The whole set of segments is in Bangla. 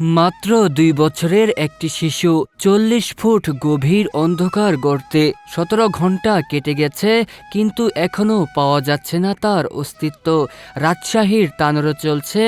মাত্র দুই বছরের একটি শিশু চল্লিশ ফুট গভীর অন্ধকার গর্তে সতেরো ঘণ্টা কেটে গেছে, কিন্তু এখনও পাওয়া যাচ্ছে না তার অস্তিত্ব। রাজশাহীর তানরে চলছে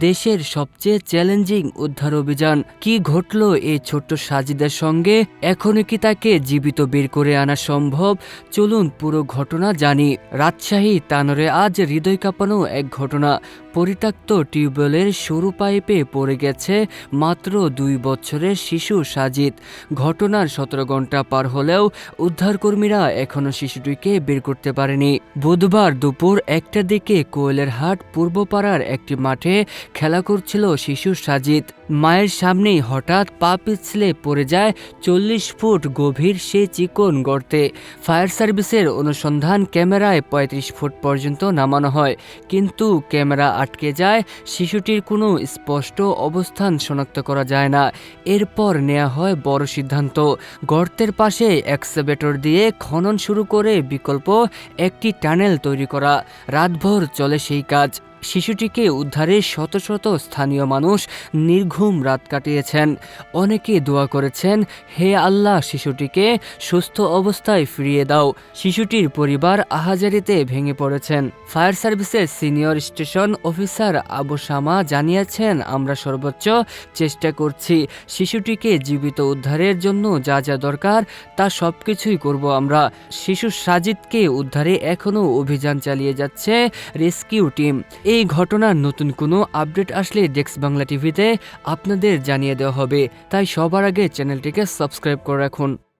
দেশের সবচেয়ে চ্যালেঞ্জিং উদ্ধার অভিযান। কি ঘটল এই ছোট্ট সাজিদের সঙ্গে? এখনও কি তাকে জীবিত বের করে আনা সম্ভব? চলুন পুরো ঘটনা জানি। রাজশাহী তানরে আজ হৃদয় কাঁপানো এক ঘটনা। পরিত্যক্ত টিউবওয়েলের সরু পাইপে পড়ে গেছে মাত্র দুই বছরের শিশু সাজিদ। ঘটনার সতেরো ঘণ্টা পার হলেও উদ্ধারকর্মীরা এখনও শিশুটিকে বের করতে পারেনি। বুধবার দুপুর একটার দিকে কোয়েলের হাট পূর্বপাড়ার একটি মাঠে খেলা করছিল শিশু সাজিদ। মায়ের সামনেই হঠাৎ পা পিছলে পড়ে যায় চল্লিশ ফুট গভীর সেই চিকন গর্তে। ফায়ার সার্ভিসের অনুসন্ধান ক্যামেরায় পঁয়ত্রিশ ফুট পর্যন্ত নামানো হয়, কিন্তু ক্যামেরা আটকে যায়, শিশুটির কোনো স্পষ্ট অবস্থান শনাক্ত করা যায় না। এরপর নেওয়া হয় বড় সিদ্ধান্ত। গর্তের পাশে এক্সেবেটর দিয়ে খনন শুরু করে বিকল্প একটি টানেল তৈরি করা। রাতভর চলে সেই কাজ। শিশুটিকে উদ্ধারে শত শত স্থানীয় মানুষ নির্ঘুম রাত কাটিয়েছেন। অনেকে দোয়া করেছেন, হে আল্লাহ, শিশুটিকে সুস্থ অবস্থায় ফিরিয়ে দাও। শিশুটির পরিবার আহাজারিতে ভেঙে পড়েছেন। ফায়ার সার্ভিসের senior station officer Abu Shama জানিয়েছেন, আমরা সর্বোচ্চ চেষ্টা করছি। শিশুটিকে জীবিত উদ্ধারের জন্য যা যা দরকার, তা সব কিছুই করব আমরা। শিশু সাজিদকে উদ্ধারে এখনও অভিযান চালিয়ে যাচ্ছে রেস্কিউ টিম। এই ঘটনার নতুন কোনো আপডেট আসলে ডেক্স বাংলা টিভিতে আপনাদের জানিয়ে দেওয়া হবে। তাই সবার আগে চ্যানেলটিকে সাবস্ক্রাইব করে রাখুন।